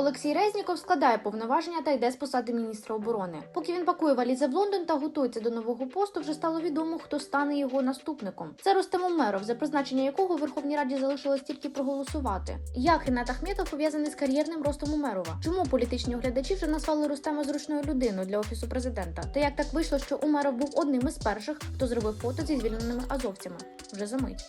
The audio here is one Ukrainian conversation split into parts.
Олексій Резніков складає повноваження та йде з посади міністра оборони. Поки він пакує валізи в Лондон та готується до нового посту, вже стало відомо, хто стане його наступником. Це Рустем Умеров, за призначення якого Верховній Раді залишилось тільки проголосувати. Як Ренат Ахметов пов'язаний з кар'єрним ростом Умерова? Чому політичні оглядачі вже назвали Рустема зручною людиною для офісу президента? Та як так вийшло, що Умеров був одним із перших, хто зробив фото зі звільненими азовцями? Вже за мить.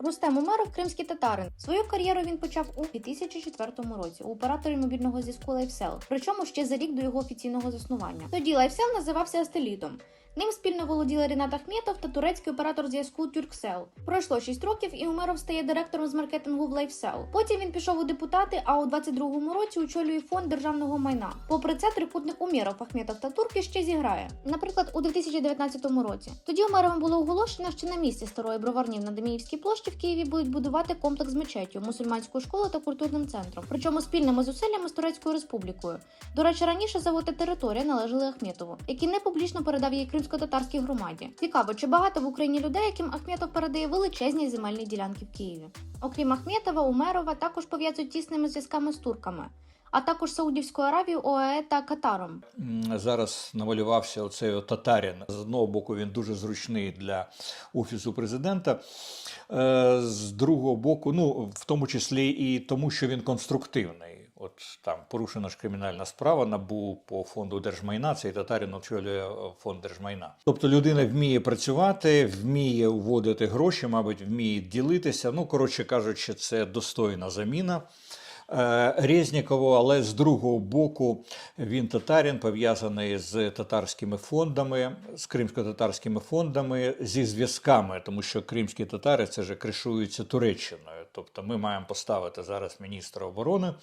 Рустем Умеров кримський татарин. Свою кар'єру він почав у 2004 році у операторі мобільного зв'язку LifeCell, причому ще за рік до його офіційного заснування. Тоді LifeCell називався Астелітом. Ним спільно володіли Рінат Ахметов та турецький оператор зв'язку Turkcell. Пройшло 6 років, і Умеров стає директором з маркетингу в LifeCell. Потім він пішов у депутати, а у 22-му році очолює фонд державного майна. Попри це, трикутник Умєров, Ахметов та Турки ще зіграє. Наприклад, у 2019 році. Тоді Умеровим було оголошено, що на місці старої броварні на Деміївській площі в Києві будуть будувати комплекс з мечеттю, мусульманською школою та культурним центром, причому спільними зусиллями з Турецькою республікою. До речі, раніше завод та територія належали Ахметову, який не публічно передав її кримсько-татарській громаді. Цікаво, чи багато в Україні людей, яким Ахметов передає величезні земельні ділянки в Києві. Окрім Ахметова, Умерова також пов'язують тісними зв'язками з турками, а також Саудівською Аравією, ОАЕ та Катаром. Зараз навалювався оцей татарин. З одного боку, він дуже зручний для офісу президента. Е, З другого боку, ну в тому числі і тому, що він конструктивний. От там порушена ж кримінальна справа набу по фонду держмайна. Цей татарин очолює е, фонд держмайна. Тобто людина вміє працювати, вміє вводити гроші, мабуть, вміє ділитися. Ну, коротше кажучи, це достойна заміна. Е, Резнікову, але з другого боку він татарин пов'язаний з татарськими фондами, з кримсько-татарськими фондами, зі зв'язками, тому що кримські татари це же кришуються Туреччиною. Тобто ми маємо поставити зараз міністра оборони,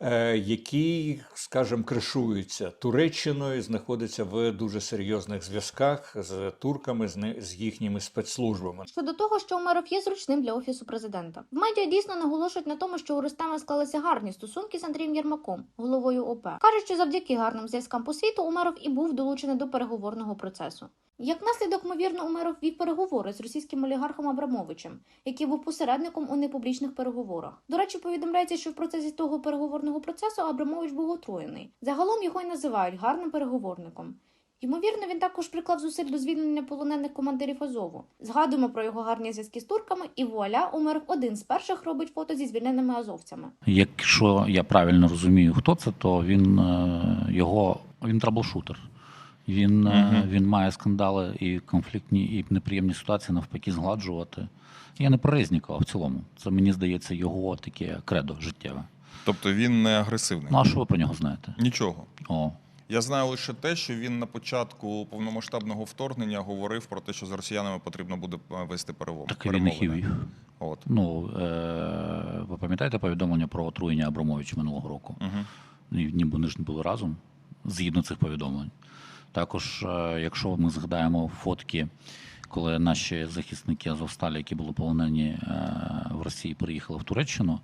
е, який, скажімо, кришується Туреччиною, знаходиться в дуже серйозних зв'язках з турками, з їхніми спецслужбами. Щодо того, що Умеров є зручним для офісу президента. В медіа дійсно наголошують на тому, що у Рустема склалися гарні стосунки з Андрієм Єрмаком, головою ОП. Кажуть, що завдяки гарним зв'язкам по світу Умеров і був долучений до переговорного процесу. Як наслідок, ймовірно, Умеров вів переговори з російським олігархом Абрамовичем, який був посередником у непублічних переговорах. До речі, повідомляється, що в процесі того переговорного процесу Абрамович був отруєний. Загалом його й називають гарним переговорником. Ймовірно, він також приклав зусиль до звільнення полонених командирів Азову. Згадуємо про його гарні зв'язки з турками, і вуаля, Умеров один з перших робить фото зі звільненими азовцями. Якщо я правильно розумію, хто це, то він е, його він траблшутер. Він, Мгм. він має скандали і конфліктні, і неприємні ситуації навпаки згладжувати. Я не про Резнікова в цілому. Це мені здається його таке кредо життєве. Тобто він не агресивний. Ну а що ви про нього знаєте? Нічого. О, Я знаю лише те, що він на початку повномасштабного вторгнення говорив про те, що з росіянами потрібно буде е, вести перемовини. так він їх і вів. От. Ну, е, ви пам'ятаєте повідомлення про отруєння Абрамовича минулого року? Угу. Ні- Ніби вони ж не були разом згідно цих повідомлень. Також, е, якщо ми згадаємо фотки, коли наші захисники Азовсталі, які були полонені е, в Росії, переїхали в Туреччину,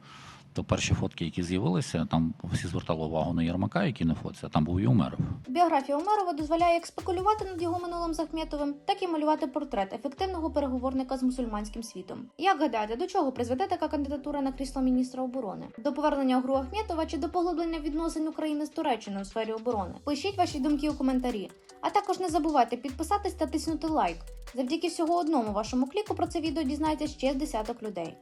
то перші фотки, які з'явилися, там всі звертали увагу на Єрмака, який фоці, а там був і Умеров. Біографія Умерова дозволяє як спекулювати над його минулим з Ахметовим, так і малювати портрет ефективного переговорника з мусульманським світом. Як гадаєте, до чого призведе така кандидатура на крісло міністра оборони? До повернення гру Ахметова чи до поглиблення відносин України з Туреччиною у сфері оборони? Пишіть ваші думки у коментарі. А також не забувайте підписатись та тиснути лайк. Завдяки всього одному вашому кліку про це відео дізнається ще з десяток людей.